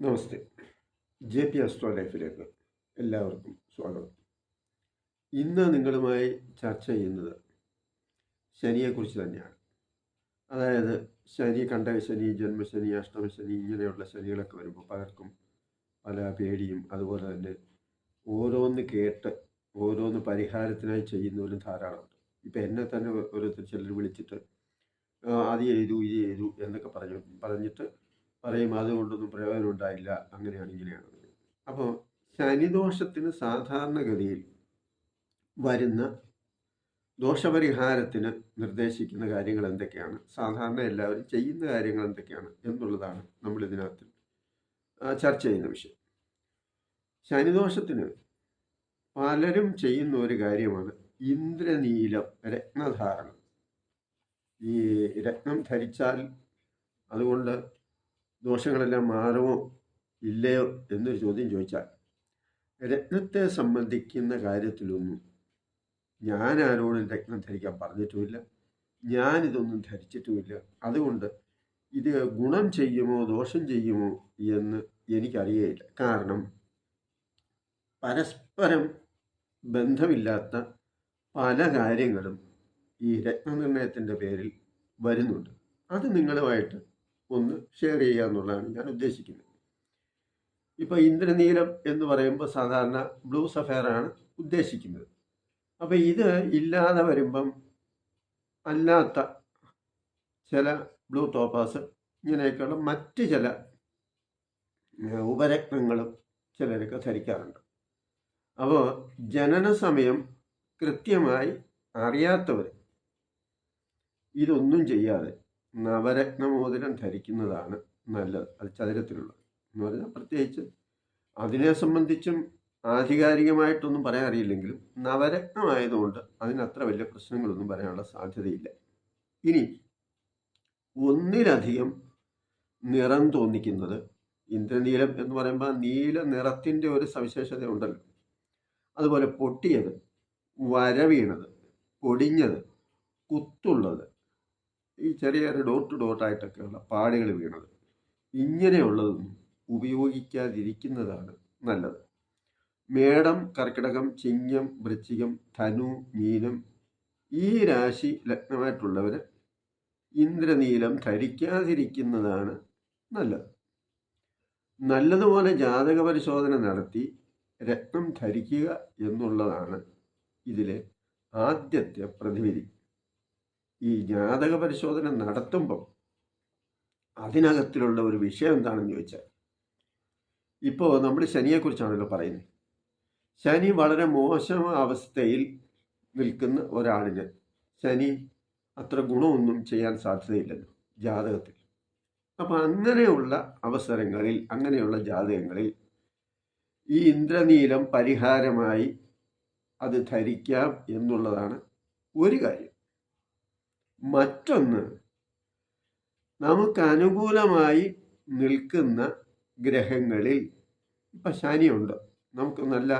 നമസ്തേ. J P astro എല്ലാവർക്കും സ്വാഗതം. ഇന്ന് നിങ്ങളുമായി ചർച്ച ചെയ്യുന്നത് ശനിയെക്കുറിച്ച് തന്നെയാണ്. അതായത് ശനി കണ്ടകശനി ജന്മശനി അഷ്ടമശനി ഇങ്ങനെയുള്ള ശനികളൊക്കെ വരുമ്പോൾ പലർക്കും പല പേടിയും അതുപോലെ തന്നെ ഓരോന്ന് കേട്ട് ഓരോന്ന് പരിഹാരത്തിനായി ചെയ്യുന്നവരും ധാരാളമുണ്ട് ഇപ്പം എന്നെ തന്നെ ഓരോരുത്തർ ചിലർ വിളിച്ചിട്ട് "ആ, അത് ചെയ്തു ഇത് ചെയ്തു എന്നൊക്കെ പറഞ്ഞു പറഞ്ഞിട്ട് പറയും അതുകൊണ്ടൊന്നും പ്രയോജനം ഉണ്ടായില്ല. അങ്ങനെയാണ് ഇങ്ങനെയാണ് അപ്പോൾ ശനിദോഷത്തിന് സാധാരണഗതിയിൽ വരുന്ന ദോഷപരിഹാരത്തിന് നിർദ്ദേശിക്കുന്ന കാര്യങ്ങൾ എന്തൊക്കെയാണ്? സാധാരണ എല്ലാവരും ചെയ്യുന്ന കാര്യങ്ങൾ എന്തൊക്കെയാണ് എന്നുള്ളതാണ് നമ്മൾ ഇതിനകത്ത് ചർച്ച ചെയ്യുന്ന വിഷയം. ശനിദോഷത്തിന് പലരും ചെയ്യുന്ന ഒരു കാര്യമാണ് ഇന്ദ്രനീലം രത്നധാരണം. ഈ രത്നം ധരിച്ചാൽ അതുകൊണ്ട് ദോഷങ്ങളെല്ലാം മാറുമോ ഇല്ലയോ എന്നൊരു ചോദ്യം ചോദിച്ചാൽ രത്നത്തെ സംബന്ധിക്കുന്ന കാര്യത്തിലൊന്നും ഞാൻ ആരോടും രത്നം ധരിക്കാൻ പറഞ്ഞിട്ടുമില്ല. ഞാനിതൊന്നും ധരിച്ചിട്ടുമില്ല. അതുകൊണ്ട് ഇത് ഗുണം ചെയ്യുമോ ദോഷം ചെയ്യുമോ എന്ന് എനിക്കറിയയില്ല. കാരണം പരസ്പരം ബന്ധമില്ലാത്ത പല കാര്യങ്ങളും ഈ രത്നനിർണയത്തിന്റെ പേരിൽ വരുന്നുണ്ട്. അത് നിങ്ങളുമായിട്ട് ഒന്ന് ഷെയർ ചെയ്യുക എന്നുള്ളതാണ് ഞാൻ ഉദ്ദേശിക്കുന്നത്. ഇപ്പോൾ ഇന്ദ്രനീലം എന്ന് പറയുമ്പോൾ സാധാരണ ബ്ലൂ സഫയറാണ് ഉദ്ദേശിക്കുന്നത്. അപ്പോൾ ഇത് ഇല്ലാതെ വരുമ്പം അല്ലാത്ത ചില ബ്ലൂ ടോപ്പാസ് ഇങ്ങനെയൊക്കെയുള്ള മറ്റ് ചില ഉപരത്നങ്ങളും ചിലരൊക്കെ ധരിക്കാറുണ്ട്. അപ്പോൾ ജനന സമയം കൃത്യമായി അറിയാത്തവർ ഇതൊന്നും ചെയ്യാതെ നവരത്നമോതിരം ധരിക്കുന്നതാണ് നല്ലത്. അത് ചതുരത്തിലുള്ളത്. എന്ന് പറഞ്ഞാൽ പ്രത്യേകിച്ച് അതിനെ സംബന്ധിച്ചും ആധികാരികമായിട്ടൊന്നും പറയാൻ അറിയില്ലെങ്കിലും നവരത്നമായതുകൊണ്ട് അതിനത്ര വലിയ പ്രശ്നങ്ങളൊന്നും പറയാനുള്ള സാധ്യതയില്ല. ഇനി ഒന്നിലധികം നിറം തോന്നിക്കുന്നത് ഇന്ദ്രനീലം എന്ന് പറയുമ്പോൾ നീല നിറത്തിന്റെ ഒരു സവിശേഷത ഉണ്ടല്ലോ. അതുപോലെ പൊട്ടിയത് വരവീണത് പൊടിഞ്ഞത് കുത്തുള്ളത് ഈ ചെറിയ ചെറിയ ഡോട്ട് ഡോട്ടായിട്ടൊക്കെയുള്ള പാടുകൾ വീണത്. ഇങ്ങനെയുള്ളതൊന്നും ഉപയോഗിക്കാതിരിക്കുന്നതാണ് നല്ലത്. മേടം കർക്കിടകം ചിങ്ങം വൃശ്ചികം ധനു മീനം ഈ രാശി ലഗ്നമായിട്ടുള്ളവർ ഇന്ദ്രനീലം ധരിക്കാതിരിക്കുന്നതാണ് നല്ലത്. നല്ലതുപോലെ ജാതക പരിശോധന നടത്തി രത്നം ധരിക്കുക എന്നുള്ളതാണ് ഇതിലെ ആദ്യത്തെ പ്രതിവിധി. ഈ ജാതക പരിശോധന നടത്തുമ്പം അതിനകത്തിലുള്ള ഒരു വിഷയം എന്താണെന്ന് ചോദിച്ചാൽ ഇപ്പോൾ നമ്മൾ ശനിയെക്കുറിച്ചാണല്ലോ പറയുന്നത്. ശനി വളരെ മോശം അവസ്ഥയിൽ നിൽക്കുന്ന ഒരാളിന് ശനി അത്ര ഗുണമൊന്നും ചെയ്യാൻ സാധ്യതയില്ലല്ലോ ജാതകത്തിൽ. അപ്പം അങ്ങനെയുള്ള അവസരങ്ങളിൽ അങ്ങനെയുള്ള ജാതകങ്ങളിൽ ഈ ഇന്ദ്രനീലം പരിഹാരമായി അത് ധരിക്കാം എന്നുള്ളതാണ് ഒരു കാര്യം. മറ്റൊന്ന് നമുക്ക് അനുകൂലമായി നിൽക്കുന്ന ഗ്രഹങ്ങളിൽ ഇപ്പം ശനിയുണ്ട്. നമുക്ക് നല്ല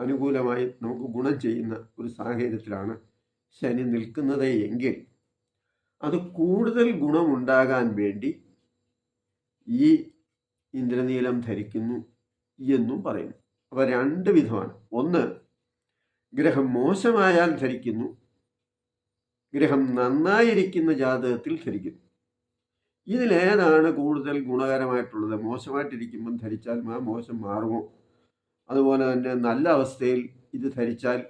അനുകൂലമായി നമുക്ക് ഗുണം ചെയ്യുന്ന ഒരു സാഹചര്യത്തിലാണ് ശനി നിൽക്കുന്നത് എങ്കിൽ അത് കൂടുതൽ ഗുണമുണ്ടാകാൻ വേണ്ടി ഈ ഇന്ദ്രനീലം ധരിക്കുന്നു എന്നും പറയുന്നു. അപ്പോൾ രണ്ട് വിധമാണ്. ഒന്ന് ഗ്രഹം മോശമായാൽ ധരിക്കുന്നു. ഗ്രഹം നന്നായിരിക്കുന്ന ജാതകത്തിൽ ധരിക്കുന്നു ഇതിലേതാണ് കൂടുതൽ ഗുണകരമായിട്ടുള്ളത്? മോശമായിട്ടിരിക്കുമ്പം ധരിച്ചാൽ ആ മോശം മാറുമോ? അതുപോലെ തന്നെ നല്ല അവസ്ഥയിൽ ഇത് ധരിച്ചാൽ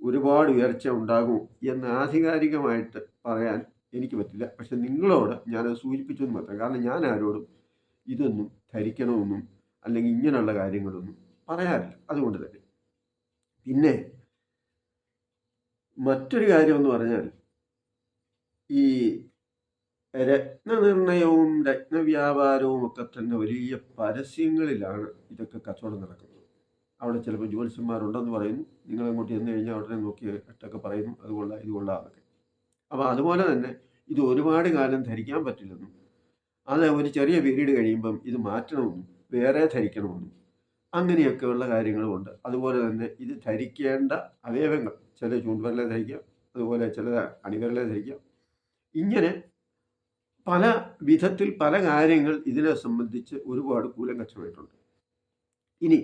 ഒരുപാട് ഉയർച്ച ഉണ്ടാകും എന്ന് ആധികാരികമായിട്ട് പറയാൻ എനിക്ക് പറ്റില്ല. പക്ഷെ നിങ്ങളോട് ഞാനത് സൂചിപ്പിച്ചു എന്ന് മാത്രം. കാരണം ഞാൻ ആരോടും ഇതൊന്നും ധരിക്കണമെന്നും അല്ലെങ്കിൽ ഇങ്ങനെയുള്ള കാര്യങ്ങളൊന്നും പറയാറില്ല. അതുകൊണ്ട് തന്നെ. പിന്നെ മറ്റൊരു കാര്യമെന്ന് പറഞ്ഞാൽ ഈ രത്നനിർണയവും രത്നവ്യാപാരവും ഒക്കെ തന്നെ വലിയ പരസ്യങ്ങളിലാണ് ഇതൊക്കെ കച്ചവടം നടക്കുന്നത്. അവിടെ ചിലപ്പോൾ ജ്യോത്സ്യന്മാരുണ്ടെന്ന് പറയുന്നു നിങ്ങൾ അങ്ങോട്ട് ചെന്ന് കഴിഞ്ഞാൽ ഉടനെ നോക്കി ഇട്ടൊക്കെ പറയുന്നു അത് കൊള്ളാം ഇത് കൊള്ളാം അപ്പോൾ അതുപോലെ തന്നെ ഇത് ഒരുപാട് കാലം ധരിക്കാൻ പറ്റില്ലെന്നും അത് ഒരു ചെറിയ പീരീഡ് കഴിയുമ്പം ഇത് മാറ്റണമെന്നും വേറെ ധരിക്കണമെന്നും അങ്ങനെയൊക്കെയുള്ള കാര്യങ്ങളുമുണ്ട്. അതുപോലെ തന്നെ ഇത് ധരിക്കേണ്ട അവയവങ്ങൾ ചില ചൂണ്ടുവരലെ ധരിക്കാം അതുപോലെ ചില അണിവരലെ ധരിക്കാം. ഇങ്ങനെ പല വിധത്തിൽ പല കാര്യങ്ങൾ ഇതിനെ സംബന്ധിച്ച് ഒരുപാട് കൂലങ്കക്ഷമായിട്ടുണ്ട് ഇനി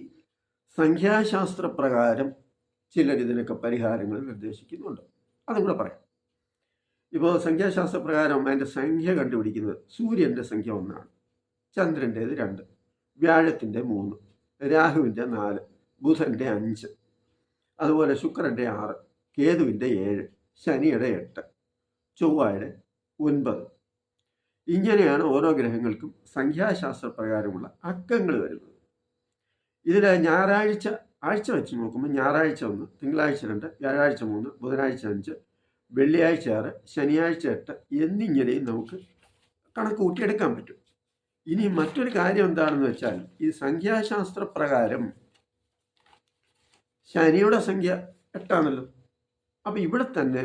സംഖ്യാശാസ്ത്ര പ്രകാരം ചിലർ ഇതിനൊക്കെ പരിഹാരങ്ങൾ നിർദ്ദേശിക്കുന്നുണ്ട്. അതും കൂടെ പറയാം. ഇപ്പോൾ സംഖ്യാശാസ്ത്ര പ്രകാരം അതിന്റെ സംഖ്യ കണ്ടുപിടിക്കുന്നത് സൂര്യന്റെ സംഖ്യ ഒന്നാണ് ചന്ദ്രന്റേത് രണ്ട് വ്യാഴത്തിന്റെ മൂന്ന്. രാഹുവിന്റെ നാല് ബുധന്റെ അഞ്ച് അതുപോലെ ശുക്രന്റെ ആറ് കേതുവിന്റെ ഏഴ് ശനിയുടെ എട്ട് ചൊവ്വയുടെ ഒൻപത്. ഇങ്ങനെയാണ് ഓരോ ഗ്രഹങ്ങൾക്കും സംഖ്യാശാസ്ത്ര പ്രകാരമുള്ള അക്കങ്ങൾ വരുന്നത്. ഇതിൽ ഞായറാഴ്ച ആഴ്ച വെച്ച് നോക്കുമ്പോൾ ഞായറാഴ്ച ഒന്ന് തിങ്കളാഴ്ച രണ്ട് വ്യാഴാഴ്ച മൂന്ന് ബുധനാഴ്ച അഞ്ച് വെള്ളിയാഴ്ച ആറ് ശനിയാഴ്ച എട്ട് എന്നിങ്ങനെയും നമുക്ക് കണക്ക് കൂട്ടിയെടുക്കാൻ പറ്റും. ഇനി മറ്റൊരു കാര്യം എന്താണെന്ന് വെച്ചാൽ ഈ സംഖ്യാശാസ്ത്ര പ്രകാരം ശനിയുടെ സംഖ്യ എട്ടാണല്ലോ. അപ്പം ഇവിടെ തന്നെ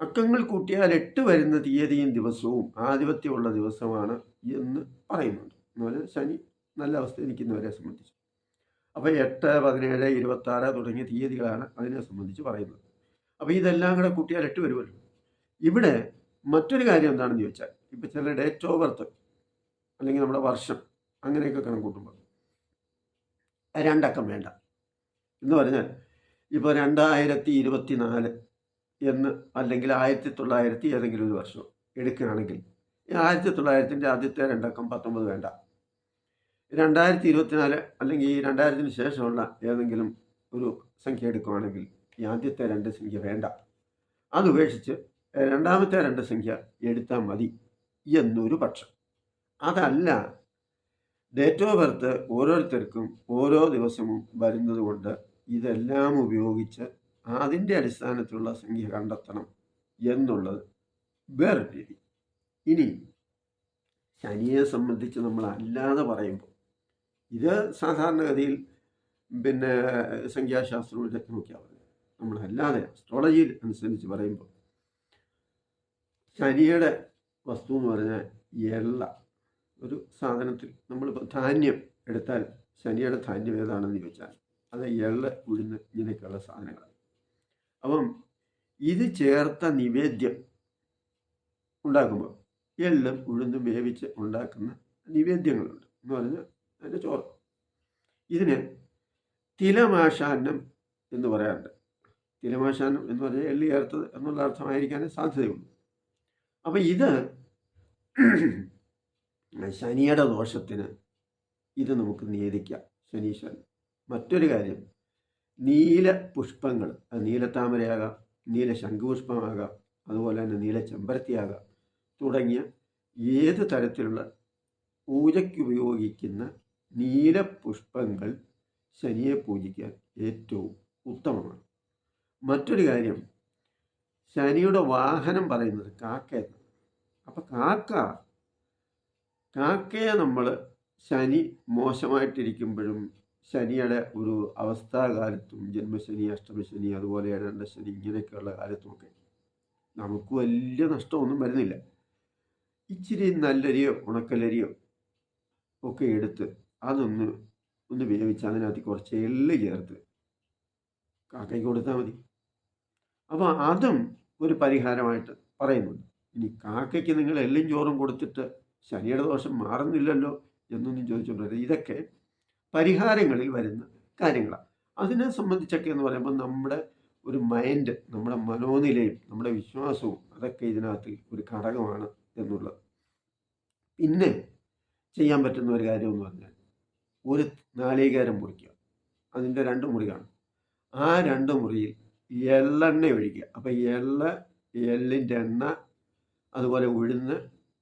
അക്കങ്ങൾ കൂട്ടിയാൽ എട്ട് വരുന്ന തീയതിയും ദിവസവും ആധിപത്യമുള്ള ദിവസമാണ് എന്ന് പറയുന്നുണ്ട്. എന്ന് ശനി നല്ല അവസ്ഥയിൽ നിൽക്കുന്നവരെ സംബന്ധിച്ച്. അപ്പോൾ എട്ട് പതിനേഴ് ഇരുപത്തി ആറ് തുടങ്ങിയ തീയതികളാണ് അതിനെ സംബന്ധിച്ച് പറയുന്നത്. അപ്പോൾ ഇതെല്ലാം കൂടെ കൂട്ടിയാൽ എട്ട് വരുമല്ലോ. ഇവിടെ മറ്റൊരു കാര്യം എന്താണെന്ന് ചോദിച്ചാൽ ഇപ്പം ചില ഡേറ്റ് ഓഫ് ബർത്ത് അല്ലെങ്കിൽ നമ്മുടെ വർഷം അങ്ങനെയൊക്കെ കണക്കൂട്ടുമ്പോൾ രണ്ടക്കം വേണ്ട. എന്ന് പറഞ്ഞാൽ ഇപ്പോൾ രണ്ടായിരത്തി ഇരുപത്തി നാല് എന്ന് അല്ലെങ്കിൽ ആയിരത്തി തൊള്ളായിരത്തി ഏതെങ്കിലും ഒരു വർഷം എടുക്കുകയാണെങ്കിൽ ആയിരത്തി തൊള്ളായിരത്തിന്റെ ആദ്യത്തെ രണ്ടക്കം പത്തൊമ്പത് വേണ്ട. രണ്ടായിരത്തി ഇരുപത്തിനാല് അല്ലെങ്കിൽ ഈ രണ്ടായിരത്തിന് ശേഷമുള്ള ഏതെങ്കിലും ഒരു സംഖ്യ എടുക്കുകയാണെങ്കിൽ ഈ ആദ്യത്തെ രണ്ട് സംഖ്യ വേണ്ട. അതുപേക്ഷിച്ച് രണ്ടാമത്തെ രണ്ട് സംഖ്യ എടുത്താൽ മതി എന്നൊരു പക്ഷം. അതല്ല. ഡേറ്റ് ഓഫ് ബർത്ത് ഓരോരുത്തർക്കും ഓരോ ദിവസവും വരുന്നത് കൊണ്ട് ഇതെല്ലാം ഉപയോഗിച്ച് അതിന്റെ അടിസ്ഥാനത്തിലുള്ള സംഖ്യ കണ്ടെത്തണം എന്നുള്ളത് വേറെ രീതി. ഇനി ശനിയെ സംബന്ധിച്ച് നമ്മൾ അല്ലാതെ പറയുമ്പോൾ ഇത് സാധാരണഗതിയിൽ പിന്നെ സംഖ്യാശാസ്ത്രം നോക്കിയാൽ മതി നമ്മളല്ലാതെ അസ്ട്രോളജിയിൽ അനുസരിച്ച് പറയുമ്പോൾ ശനിയുടെ വസ്തു എന്ന് പറഞ്ഞാൽ എള്ള. ഒരു സാധനത്തിൽ നമ്മൾ ധാന്യം എടുത്താൽ ശനിയുടെ ധാന്യം ഏതാണെന്ന് ചോദിച്ചാൽ അത് എള്ള ഉഴുന്ന് ഇങ്ങനെയൊക്കെയുള്ള സാധനങ്ങളാണ്. അപ്പം ഇത് ചേർത്ത നിവേദ്യം ഉണ്ടാക്കുമ്പോൾ എള്ളും ഉഴുന്നും വേവിച്ച് ഉണ്ടാക്കുന്ന നിവേദ്യങ്ങളുണ്ട് എന്ന് പറഞ്ഞാൽ അതിന്റെ ചോറ്. ഇതിന് തിലമാശാന്നം എന്ന് പറയാറുണ്ട്. തിലമാശാന്നം എന്ന് പറഞ്ഞാൽ എള്ളി ചേർത്തത് എന്നുള്ള അർത്ഥമായിരിക്കാനേ സാധ്യതയുള്ളൂ. അപ്പം ഇത് ശനിയുടെ ദോഷത്തിന് ഇത് നമുക്ക് നിയതിക്കാം ശനീശ്വരൻ. മറ്റൊരു കാര്യം നീല പുഷ്പങ്ങൾ നീലത്താമരയാകാം നീല ശംഖുപുഷ്പമാകാം അതുപോലെ തന്നെ നീല ചെമ്പരത്തിയാകാം തുടങ്ങിയ ഏത് തരത്തിലുള്ള പൂജയ്ക്ക് ഉപയോഗിക്കുന്ന നീല പുഷ്പങ്ങൾ ശനിയെ പൂജിക്കാൻ ഏറ്റവും ഉത്തമമാണ്. മറ്റൊരു കാര്യം ശനിയുടെ വാഹനം പറയുന്നത് കാക്ക എന്നാണ്. അപ്പം കാക്ക കാക്കയെ നമ്മൾ ശനി മോശമായിട്ടിരിക്കുമ്പോഴും ശനിയുടെ ഒരു അവസ്ഥാകാലത്തും ജന്മശനി അഷ്ടമശനി അതുപോലെ ഏഴണ്ട ശനി ഇങ്ങനെയൊക്കെയുള്ള കാലത്തുമൊക്കെ നമുക്ക് വലിയ നഷ്ടമൊന്നും വരുന്നില്ല. ഇച്ചിരി നല്ലരിയോ ഉണക്കലരിയോ ഒക്കെ എടുത്ത് അതൊന്ന് ഒന്ന് വേവിച്ച് അതിനകത്ത് കുറച്ച് എള്ള് ചേർത്ത് കാക്കയ്ക്ക് കൊടുത്താൽ മതി. അപ്പോൾ അതും ഒരു പരിഹാരമായിട്ട് പറയുന്നുണ്ട്. ഇനി കാക്കയ്ക്ക് നിങ്ങൾ എല്ലും ചോറും കൊടുത്തിട്ട് ശനിയുടെ ദോഷം മാറുന്നില്ലല്ലോ എന്നൊന്നും ചോദിച്ചുകൊണ്ടിരുന്നത് ഇതൊക്കെ പരിഹാരങ്ങളിൽ വരുന്ന കാര്യങ്ങളാണ് അതിനെ സംബന്ധിച്ചൊക്കെ എന്ന് പറയുമ്പോൾ നമ്മുടെ ഒരു മൈൻഡ് നമ്മുടെ മനോനിലയും നമ്മുടെ വിശ്വാസവും അതൊക്കെ ഇതിനകത്ത് ഒരു ഘടകമാണ് എന്നുള്ളത്. പിന്നെ ചെയ്യാൻ പറ്റുന്ന ഒരു കാര്യം എന്ന് പറഞ്ഞാൽ ഒരു നാളികേരം മുറിക്കുക. അതിന്റെ രണ്ട് മുറി കാണും. ആ രണ്ട് മുറിയിൽ എള്ളെണ്ണ ഒഴിക്കുക. അപ്പം എള്ള എള്ളിന്റെ എണ്ണ അതുപോലെ ഉഴുന്ന്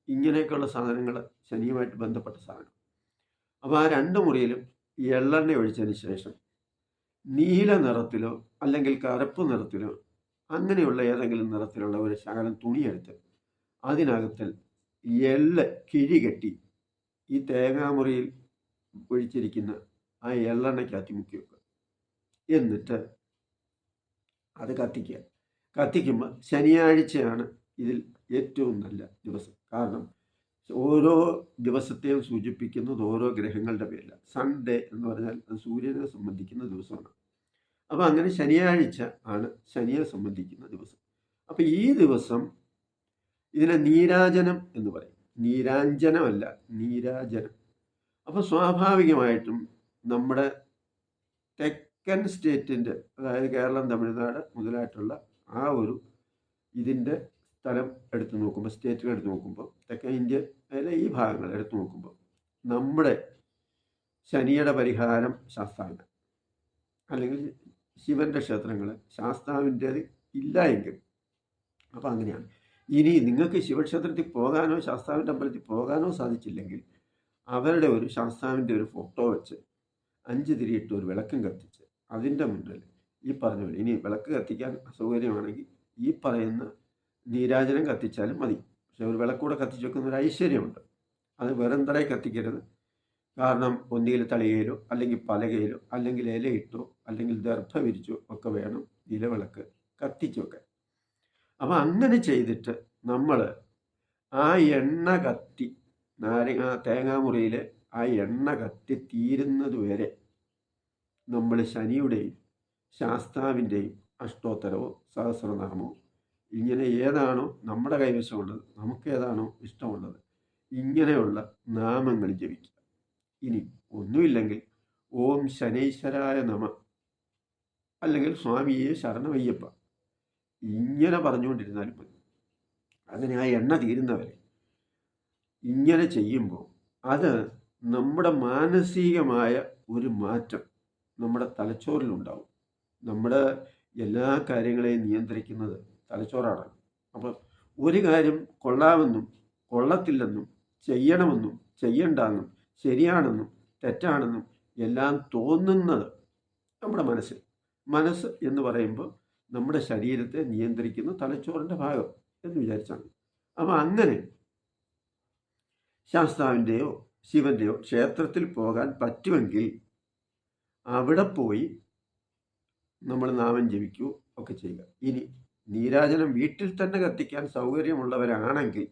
ഇങ്ങനെയൊക്കെയുള്ള സാധനങ്ങൾ ശനിയുമായിട്ട് ബന്ധപ്പെട്ട സാധനം. അപ്പോൾ ആ രണ്ട് മുറിയിലും എള്ളെണ്ണ ഒഴിച്ചതിന് ശേഷം നീല നിറത്തിലോ അല്ലെങ്കിൽ കറുപ്പ് നിറത്തിലോ അങ്ങനെയുള്ള ഏതെങ്കിലും നിറത്തിലുള്ള ഒരു ശകലം തുണിയെടുത്ത് അതിനകത്തിൽ എള്ള് കിഴി കെട്ടി ഈ തേങ്ങാമുറിയിൽ ഒഴിച്ചിരിക്കുന്ന ആ എള്ളെണ്ണയ്ക്കകത്ത് മുക്കി വെക്കുക. എന്നിട്ട് അത് കത്തിക്കുക. കത്തിക്കുമ്പോൾ ശനിയാഴ്ചയാണ് ഇതിൽ ഏറ്റവും നല്ല ദിവസം. കാരണം ഓരോ ദിവസത്തെയും സൂചിപ്പിക്കുന്നത് ഓരോ ഗ്രഹങ്ങളുടെ പേരിലാണ് സൺഡേ എന്ന് പറഞ്ഞാൽ അത് സൂര്യനെ സംബന്ധിക്കുന്ന ദിവസമാണ്. അപ്പോൾ അങ്ങനെ ശനിയാഴ്ച ആണ് ശനിയെ സംബന്ധിക്കുന്ന ദിവസം. അപ്പോൾ ഈ ദിവസം ഇതിനെ നീരാജനം എന്ന് പറയും. നീരാഞ്ജനമല്ല നീരാജനം. അപ്പോൾ സ്വാഭാവികമായിട്ടും നമ്മുടെ തെക്കൻ സ്റ്റേറ്റിന്റെ അതായത് കേരളം തമിഴ്നാട് മുതലായിട്ടുള്ള ആ ഒരു ഇതിന്റെ സ്ഥലം എടുത്തു നോക്കുമ്പോൾ സ്റ്റേറ്റുകൾ എടുത്തു നോക്കുമ്പോൾ തെക്കേ ഇന്ത്യ അതിലെ ഈ ഭാഗങ്ങൾ എടുത്തു നോക്കുമ്പോൾ നമ്മുടെ ശനിയുടെ പരിഹാരം ശാസ്താവിന് അല്ലെങ്കിൽ ശിവന്റെ ക്ഷേത്രങ്ങൾ ശാസ്താവിന്റേത് ഇല്ല എങ്കിൽ. അപ്പോൾ അങ്ങനെയാണ്. ഇനി നിങ്ങൾക്ക് ശിവക്ഷേത്രത്തിൽ പോകാനോ ശാസ്താവിന്റെ അമ്പലത്തിൽ പോകാനോ സാധിച്ചില്ലെങ്കിൽ അവരുടെ ഒരു ശാസ്താവിന്റെ ഒരു ഫോട്ടോ വെച്ച് അഞ്ച് തിരിയിട്ട് ഒരു വിളക്കും കത്തിച്ച് അതിന്റെ മുന്നിൽ ഈ പറഞ്ഞ ഇനി വിളക്ക് കത്തിക്കാൻ അസൗകര്യമാണെങ്കിൽ ഈ പറയുന്ന നീരാജനം കത്തിച്ചാലും മതി. പക്ഷെ ഒരു വിളക്കൂടെ കത്തിച്ച് വെക്കുന്ന ഒരു ഐശ്വര്യമുണ്ട്. അത് വെറും കത്തിക്കരുത്. കാരണം ഒന്നുകിൽ തളികയിലോ അല്ലെങ്കിൽ പലകയിലോ അല്ലെങ്കിൽ ഇലയിട്ടോ അല്ലെങ്കിൽ ദർഭ വിരിച്ചോ ഒക്കെ വേണം നിലവിളക്ക് കത്തിച്ചു വെക്കാൻ. അപ്പം അങ്ങനെ ചെയ്തിട്ട് നമ്മൾ ആ എണ്ണ കത്തി നാരങ്ങ തേങ്ങാമുറിയിൽ ആ എണ്ണ കത്തി തീരുന്നത് വരെ നമ്മൾ ശനിയുടെയും ശാസ്താവിന്റെയും അഷ്ടോത്തരവും സഹസ്രനാമോ ഇങ്ങനെ ഏതാണോ നമ്മുടെ കൈവശമുള്ളത് നമുക്ക് ഏതാണോ ഇഷ്ടമുള്ളത് ഇങ്ങനെയുള്ള നാമങ്ങൾ ജപിക്കുക. ഇനി ഒന്നുമില്ലെങ്കിൽ ഓം ശനൈശ്വരായ നമ അല്ലെങ്കിൽ സ്വാമിയെ ശരണമയ്യപ്പ. ഇങ്ങനെ പറഞ്ഞുകൊണ്ടിരുന്നാലും മതി. അങ്ങനെ ആ എണ്ണ തീരുന്നവരെ ഇങ്ങനെ ചെയ്യുമ്പോൾ അത് നമ്മുടെ മാനസികമായ ഒരു മാറ്റം നമ്മുടെ തലച്ചോറിലുണ്ടാവും. നമ്മുടെ എല്ലാ കാര്യങ്ങളെയും നിയന്ത്രിക്കുന്നത് തലച്ചോറാണ്. അപ്പോൾ ഒരു കാര്യം കൊള്ളാമെന്നും കൊള്ളത്തില്ലെന്നും ചെയ്യണമെന്നും ചെയ്യണ്ടെന്നും ശരിയാണെന്നും തെറ്റാണെന്നും എല്ലാം തോന്നുന്നത് നമ്മുടെ മനസ്സിൽ. മനസ്സ് എന്ന് പറയുമ്പോൾ നമ്മുടെ ശരീരത്തെ നിയന്ത്രിക്കുന്ന തലച്ചോറിന്റെ ഭാഗം എന്ന് വിചാരിച്ചാണ്. അപ്പോൾ അങ്ങനെ ശാസ്താവിന്റെയോ ശിവന്റെയോ ക്ഷേത്രത്തിൽ പോകാൻ പറ്റുമെങ്കിൽ അവിടെ പോയി നമ്മൾ നാമം ജപിക്കൂ ഒക്കെ ചെയ്യുക. ഇനി നീരാജനം വീട്ടിൽ തന്നെ കത്തിക്കാൻ സൗകര്യമുള്ളവരാണെങ്കിൽ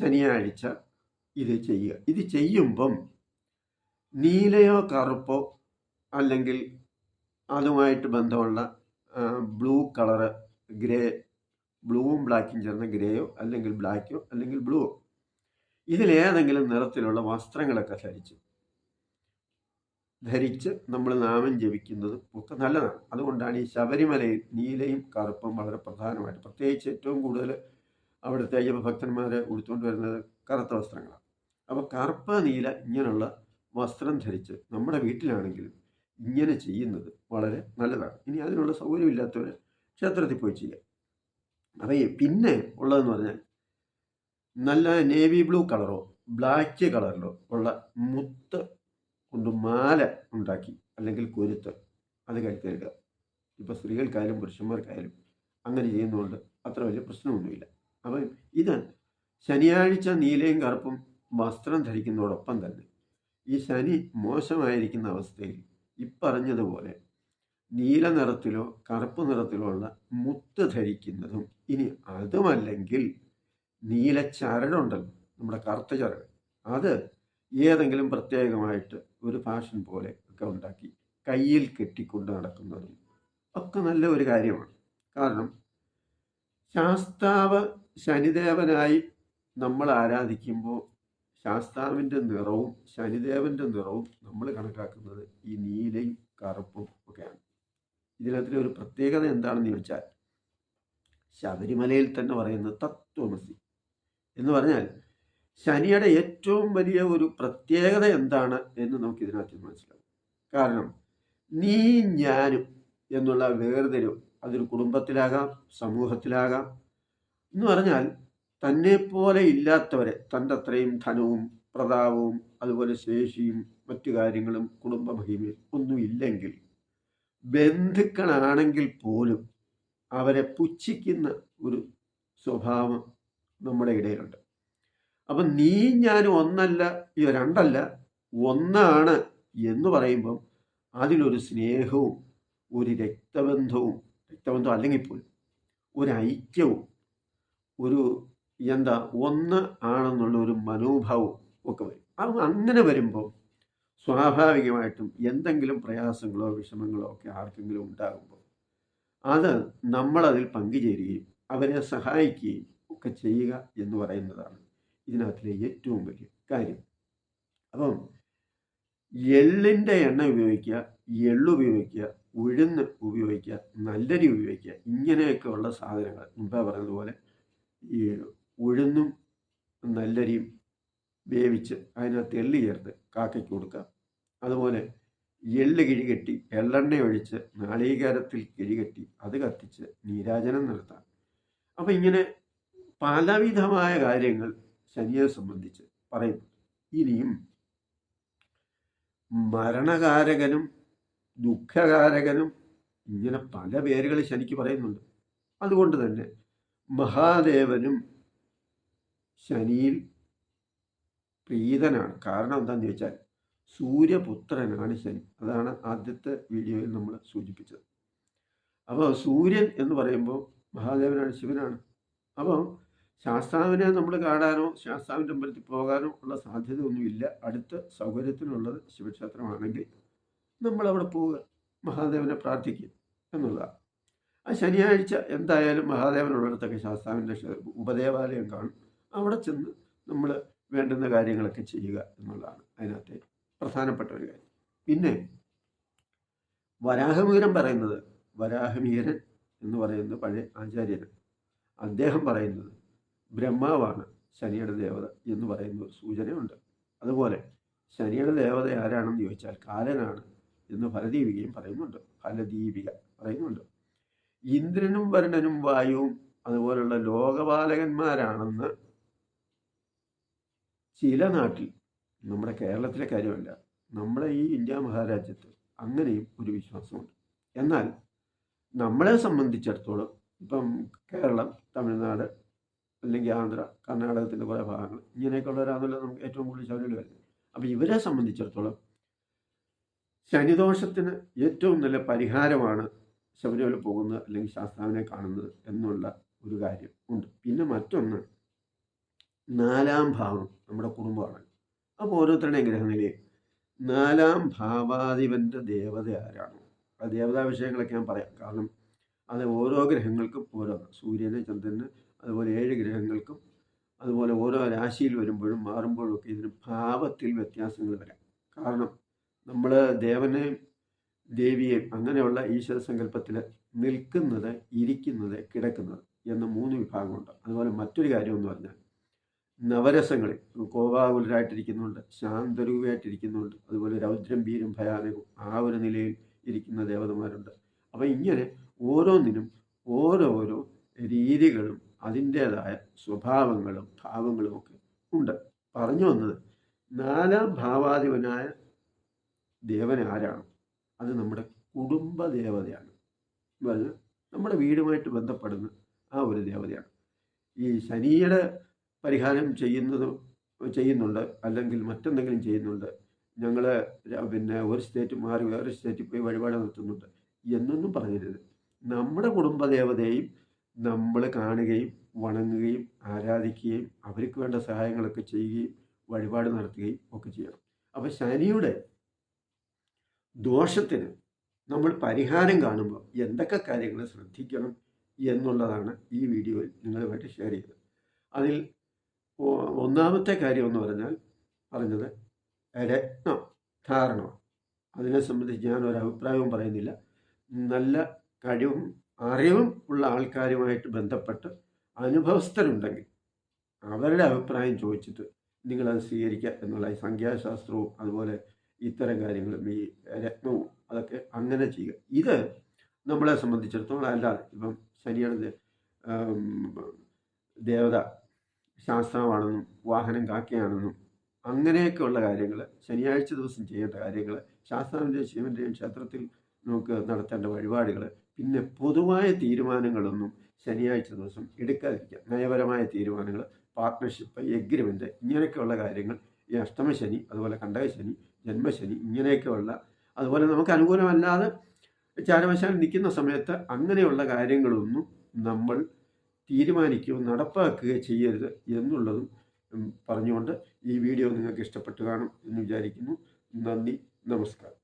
ശനിയാഴ്ച ഇത് ചെയ്യുക. ഇത് ചെയ്യുമ്പം നീലയോ കറുപ്പോ അല്ലെങ്കിൽ അതുമായിട്ട് ബന്ധമുള്ള ബ്ലൂ കളറ് ഗ്രേ ബ്ലൂവും ബ്ലാക്കും ചേർന്ന ഗ്രേയോ അല്ലെങ്കിൽ ബ്ലാക്കോ അല്ലെങ്കിൽ ബ്ലൂവോ ഇതിലേതെങ്കിലും നിറത്തിലുള്ള വസ്ത്രങ്ങളൊക്കെ ധരിച്ച് ധരിച്ച് നമ്മൾ നാമം ജപിക്കുന്നതും ഒക്കെ നല്ലതാണ്. അതുകൊണ്ടാണ് ഈ ശബരിമലയിൽ നീലയും കറുപ്പും വളരെ പ്രധാനമായിട്ട് പ്രത്യേകിച്ച് ഏറ്റവും കൂടുതൽ അവിടുത്തെ അയ്യപ്പ ഭക്തന്മാരെ ഉടുത്തുകൊണ്ട് വരുന്നത് കറുത്ത വസ്ത്രങ്ങളാണ്. അപ്പോൾ കറുപ്പ് നീല ഇങ്ങനെയുള്ള വസ്ത്രം ധരിച്ച് നമ്മുടെ വീട്ടിലാണെങ്കിലും ഇങ്ങനെ ചെയ്യുന്നത് വളരെ നല്ലതാണ്. ഇനി അതിനുള്ള സൗകര്യമില്ലാത്തവർ ക്ഷേത്രത്തിൽ പോയി ചെയ്യാം. അപ്പോൾ പിന്നെ ഉള്ളതെന്ന് പറഞ്ഞാൽ നല്ല നേവി ബ്ലൂ കളറോ ബ്ലാക്ക് കളറിലോ ഉള്ള മുത്ത് കൊണ്ട് മാല ഉണ്ടാക്കി അല്ലെങ്കിൽ കൊരുത്ത് അത് കരുത്തിടുക ഇപ്പോൾ സ്ത്രീകൾക്കായാലും പുരുഷന്മാർക്കായാലും അങ്ങനെ ചെയ്യുന്നതുകൊണ്ട് അത്ര വലിയ പ്രശ്നമൊന്നുമില്ല. അപ്പം ഇത് ശനിയാഴ്ച നീലയും കറുപ്പും വസ്ത്രം ധരിക്കുന്നതോടൊപ്പം തന്നെ ഈ ശനി മോശമായിരിക്കുന്ന അവസ്ഥയിൽ ഇപ്പറഞ്ഞതുപോലെ നീല നിറത്തിലോ കറുപ്പ് നിറത്തിലോ ഉള്ള മുത്ത് ധരിക്കുന്നതും ഇനി അതുമല്ലെങ്കിൽ നീല ചരടുണ്ടല്ലോ നമ്മുടെ കറുത്ത ചരട് അത് ഏതെങ്കിലും പ്രത്യേകമായിട്ട് ഒരു ഫാഷൻ പോലെ ഒക്കെ ഉണ്ടാക്കി കയ്യിൽ കെട്ടിക്കൊണ്ട് നടക്കുന്നതും ഒക്കെ നല്ല ഒരു കാര്യമാണ്. കാരണം ശാസ്താവ് ശനിദേവനായി നമ്മൾ ആരാധിക്കുമ്പോൾ ശാസ്താവിന്റെ നിറവും ശനിദേവന്റെ നിറവും നമ്മൾ കണക്കാക്കുന്നത് ഈ നീലയും കറുപ്പും ഒക്കെയാണ്. ഇതിനകത്തിലെ ഒരു പ്രത്യേകത എന്താണെന്ന് ചോദിച്ചാൽ ശബരിമലയിൽ തന്നെ പറയുന്നത് തത്വമസി എന്ന് പറഞ്ഞാൽ ശനിയുടെ ഏറ്റവും വലിയ ഒരു പ്രത്യേകത എന്താണ് എന്ന് നമുക്ക് ഇതിനകത്ത് മനസ്സിലാവും കാരണം നീ ഞാനും എന്നുള്ള വേർതിരിവ് അതൊരു കുടുംബത്തിലാകാം സമൂഹത്തിലാകാം. എന്ന് പറഞ്ഞാൽ തന്നെ പോലെ ഇല്ലാത്തവരെ തന്റെ അത്രയും ധനവും പ്രതാപവും അതുപോലെ ശേഷിയും മറ്റു കാര്യങ്ങളും കുടുംബ മഹിമയും ഒന്നും ഇല്ലെങ്കിൽ ബന്ധുക്കളാണെങ്കിൽ പോലും അവരെ പുച്ഛിക്കുന്ന ഒരു സ്വഭാവം നമ്മുടെ ഇടയിലുണ്ട്. അപ്പം നീ ഞാനും ഒന്നല്ല ഈ രണ്ടല്ല. ഒന്നാണ് എന്ന് പറയുമ്പം അതിലൊരു സ്നേഹവും ഒരു രക്തബന്ധവും രക്തബന്ധം അല്ലെങ്കിൽ പോലും ഒരു ഐക്യവും ഒരു എന്താ ഒന്ന് ആണെന്നുള്ള ഒരു മനോഭാവവും ഒക്കെ വരും. അത് അങ്ങനെ വരുമ്പോൾ സ്വാഭാവികമായിട്ടും എന്തെങ്കിലും പ്രയാസങ്ങളോ വിഷമങ്ങളോ ഒക്കെ ആർക്കെങ്കിലും ഉണ്ടാകുമ്പോൾ അത് നമ്മളതിൽ പങ്കുചേരുകയും അവരെ സഹായിക്കുകയും ഒക്കെ ചെയ്യുക എന്ന് പറയുന്നതാണ് ഇതിനകത്തിലെ ഏറ്റവും വലിയ കാര്യം. അപ്പം എള്ളിന്റെ എണ്ണ ഉപയോഗിക്കുക എള്ള് ഉപയോഗിക്കുക ഉഴുന്ന് ഉപയോഗിക്കുക നല്ലരി ഉപയോഗിക്കുക ഇങ്ങനെയൊക്കെയുള്ള സാധനങ്ങൾ. മുമ്പേ പറഞ്ഞതുപോലെ ഈ ഉഴുന്നും നല്ലരിയും വേവിച്ച് അതിനകത്ത് എള്ള് ചേർത്ത് കാക്കയ്ക്ക് കൊടുക്കുക. അതുപോലെ എള്ള് കിഴികെട്ടി എള്ളെണ്ണ ഒഴിച്ച് നാളീകാരത്തിൽ കിഴികെട്ടി അത് കത്തിച്ച് നീരാജനം നടത്താം. അപ്പം ഇങ്ങനെ പലവിധമായ കാര്യങ്ങൾ ശനിയെ സംബന്ധിച്ച് പറയുന്നു. ഇനിയും മരണകാരകനും ദുഃഖകാരകനും ഇങ്ങനെ പല പേരുകൾ ശനിക്ക് പറയുന്നുണ്ട്. അതുകൊണ്ട് തന്നെ മഹാദേവനും ശനിയിൽ പ്രീതനാണ്. കാരണം എന്താണെന്ന് ചോദിച്ചാൽ സൂര്യപുത്രനാണ് ശനി. അതാണ് ആദ്യത്തെ വീഡിയോയിൽ നമ്മൾ സൂചിപ്പിച്ചത്. അപ്പോൾ സൂര്യൻ എന്ന് പറയുമ്പോൾ മഹാദേവനാണ് ശിവനാണ്. അപ്പോൾ ശാസ്താവിനെ നമ്മൾ കാണാനോ ശാസ്താവിന്റെ അമ്പലത്തിൽ പോകാനോ ഉള്ള സാധ്യതയൊന്നുമില്ല. അടുത്ത സൗകര്യത്തിനുള്ളത് ശിവക്ഷേത്രമാണെങ്കിൽ നമ്മൾ അവിടെ പോവുക മഹാദേവനെ പ്രാർത്ഥിക്കുക എന്നുള്ളതാണ്. ആ ശനിയാഴ്ച എന്തായാലും മഹാദേവനുള്ളിടത്തൊക്കെ ശാസ്താവിന്റെ ഉപദേവാലയം കാണും. അവിടെ ചെന്ന് നമ്മൾ വേണ്ടുന്ന കാര്യങ്ങളൊക്കെ ചെയ്യുക എന്നുള്ളതാണ് അതിനകത്തെ പ്രധാനപ്പെട്ട ഒരു കാര്യം. പിന്നെ വരാഹമീരൻ പറയുന്നത് വരാഹമീരൻ എന്ന് പറയുന്നത് പഴയ ആചാര്യനാണ്. അദ്ദേഹം പറയുന്നത് ബ്രഹ്മാവാണ് ശനിയുടെ ദേവത എന്ന് പറയുന്ന ഒരു സൂചനയുണ്ട്. അതുപോലെ ശനിയുടെ ദേവത ആരാണെന്ന് ചോദിച്ചാൽ കാലനാണ് എന്ന് ഫലദീപികയും പറയുന്നുണ്ട്. ഫലദീപിക പറയുന്നുണ്ട്. ഇന്ദ്രനും വരുണനും വായുവും അതുപോലുള്ള ലോകപാലകന്മാരാണെന്ന് ചില നാട്ടിൽ നമ്മുടെ കേരളത്തിലെ കാര്യമല്ല നമ്മുടെ ഈ ഇന്ത്യ മഹാരാജ്യത്ത് അങ്ങനെയും ഒരു വിശ്വാസമുണ്ട്. എന്നാൽ നമ്മളെ സംബന്ധിച്ചിടത്തോളം ഇപ്പം കേരളം തമിഴ്നാട് അല്ലെങ്കിൽ ആന്ധ്ര കർണാടകത്തിന്റെ കുറേ ഭാഗങ്ങൾ. ഇങ്ങനെയൊക്കെയുള്ളവരാണല്ലോ നമുക്ക് ഏറ്റവും കൂടുതൽ ശബരിമല വരുന്നത് അപ്പോൾ ഇവരെ സംബന്ധിച്ചിടത്തോളം ശനിദോഷത്തിന് ഏറ്റവും നല്ല പരിഹാരമാണ് ശബരിമല പോകുന്നത് അല്ലെങ്കിൽ ശാസ്താവിനെ കാണുന്നത് എന്നുള്ള ഒരു കാര്യം ഉണ്ട്. പിന്നെ മറ്റൊന്ന് നാലാം ഭാവം നമ്മുടെ കുടുംബമാണ്. അപ്പോൾ ഓരോരുത്തരുടെയും ഗ്രഹനിലയിൽ നാലാം ഭാവാധിപന്റെ ദേവത ആരാണ്? ആ ദേവതാ വിഷയങ്ങളൊക്കെ ഞാൻ പറയാം. കാരണം അത് ഓരോ ഗ്രഹങ്ങൾക്കും ഓരോന്ന്. സൂര്യന് ചന്ദ്രന് അതുപോലെ ഏഴ് ഗ്രഹങ്ങൾക്കും അതുപോലെ ഓരോ രാശിയിൽ വരുമ്പോഴും മാറുമ്പോഴും ഒക്കെ ഇതിന് ഭാവത്തിൽ വ്യത്യാസങ്ങൾ വരാം. കാരണം നമ്മൾ ദേവനെ ദേവിയെ അങ്ങനെയുള്ള ഈശ്വര സങ്കല്പത്തിൽ നിൽക്കുന്നത് ഇരിക്കുന്നത് കിടക്കുന്നത് എന്ന മൂന്ന് വിഭാഗമുണ്ട്. അതുപോലെ മറ്റൊരു കാര്യം എന്ന് പറഞ്ഞാൽ നവരസങ്ങളിൽ കോപാകുലരായിട്ടിരിക്കുന്നുണ്ട് ശാന്തരൂപയായിട്ടിരിക്കുന്നുണ്ട് അതുപോലെ രൗദ്രം വീരും ഭയാനകവും ആ ഒരു നിലയിൽ ഇരിക്കുന്ന ദേവതമാരുണ്ട്. അപ്പം ഇങ്ങനെ ഓരോന്നിനും ഓരോരോ രീതികളും അതിന്റേതായ സ്വഭാവങ്ങളും ഭാവങ്ങളും ഒക്കെ ഉണ്ട്. പറഞ്ഞു വന്നത് നാലാം ഭാവാധിപനായ ദേവൻ ആരാണ്? അത് നമ്മുടെ കുടുംബ ദേവതയാണ്. പറഞ്ഞാൽ നമ്മുടെ വീടുമായിട്ട് ബന്ധപ്പെടുന്ന ആ ഒരു ദേവതയാണ്. ഈ ശനിയുടെ പരിഹാരം ചെയ്യുന്നത് ചെയ്യുന്നുണ്ട് അല്ലെങ്കിൽ മറ്റെന്തെങ്കിലും ചെയ്യുന്നുണ്ട് ഞങ്ങൾ പിന്നെ ഒരു സ്റ്റേറ്റ് മാറി വേറെ സ്റ്റേറ്റിൽ പോയി വഴിപാട് നടത്തുന്നുണ്ട് എന്നൊന്നും പറയരുത് നമ്മുടെ കുടുംബദേവതയും നമ്മൾ കാണുകയും വണങ്ങുകയും ആരാധിക്കുകയും അവർക്ക് വേണ്ട സഹായങ്ങളൊക്കെ ചെയ്യുകയും വഴിപാട് നടത്തുകയും ഒക്കെ ചെയ്യണം. അപ്പോൾ ശനിയുടെ ദോഷത്തിന് നമ്മൾ പരിഹാരം കാണുമ്പോൾ എന്തൊക്കെ കാര്യങ്ങൾ ശ്രദ്ധിക്കണം എന്നുള്ളതാണ് ഈ വീഡിയോയിൽ നിങ്ങളുമായിട്ട് ഷെയർ ചെയ്തത്. അതിൽ ഒന്നാമത്തെ കാര്യം എന്ന് പറഞ്ഞാൽ പറഞ്ഞത് രത്നം ധാരണ. അതിനെ സംബന്ധിച്ച് ഞാൻ ഒരു അഭിപ്രായവും പറയുന്നില്ല. നല്ല കഴിവും അറിവും ഉള്ള ആൾക്കാരുമായിട്ട് ബന്ധപ്പെട്ട് അനുഭവസ്ഥരുണ്ടെങ്കിൽ അവരുടെ അഭിപ്രായം ചോദിച്ചിട്ട് നിങ്ങളത് സ്വീകരിക്കുക എന്നുള്ള ഈ സംഖ്യാശാസ്ത്രവും അതുപോലെ ഇത്തരം കാര്യങ്ങളും ഈ രത്നവും അതൊക്കെ അങ്ങനെ ചെയ്യുക. ഇത് നമ്മളെ സംബന്ധിച്ചിടത്തോളം അല്ലാതെ ഇപ്പം ശനിയുടെ ദേവത ശാസ്ത്രമാണെന്നും വാഹനം കാക്കയാണെന്നും അങ്ങനെയൊക്കെയുള്ള കാര്യങ്ങൾ ശനിയാഴ്ച ദിവസം ചെയ്യേണ്ട കാര്യങ്ങൾ ശാസ്താവിന്റെയും ശിവന്റെയും ക്ഷേത്രത്തിൽ നമുക്ക് നടത്തേണ്ട വഴിപാടുകൾ പിന്നെ പൊതുവായ തീരുമാനങ്ങളൊന്നും ശനിയാഴ്ച ദിവസം എടുക്കാതിരിക്കുക. നയപരമായ തീരുമാനങ്ങൾ പാർട്ട്ണർഷിപ്പ് എഗ്രിമെന്റ് ഇങ്ങനെയൊക്കെയുള്ള കാര്യങ്ങൾ. ഈ അഷ്ടമശനി അതുപോലെ കണ്ടകശനി ജന്മശനി ഇങ്ങനെയൊക്കെയുള്ള അതുപോലെ നമുക്ക് അനുകൂലമല്ലാതെ ചാരവശാൽ നിൽക്കുന്ന സമയത്ത് അങ്ങനെയുള്ള കാര്യങ്ങളൊന്നും നമ്മൾ തീരുമാനിക്കുകയോ നടപ്പാക്കുകയോ ചെയ്യരുത് എന്നുള്ളതും പറഞ്ഞുകൊണ്ട് ഈ വീഡിയോ നിങ്ങൾക്ക് ഇഷ്ടപ്പെട്ടു കാണും എന്ന് വിചാരിക്കുന്നു. നന്ദി നമസ്കാരം.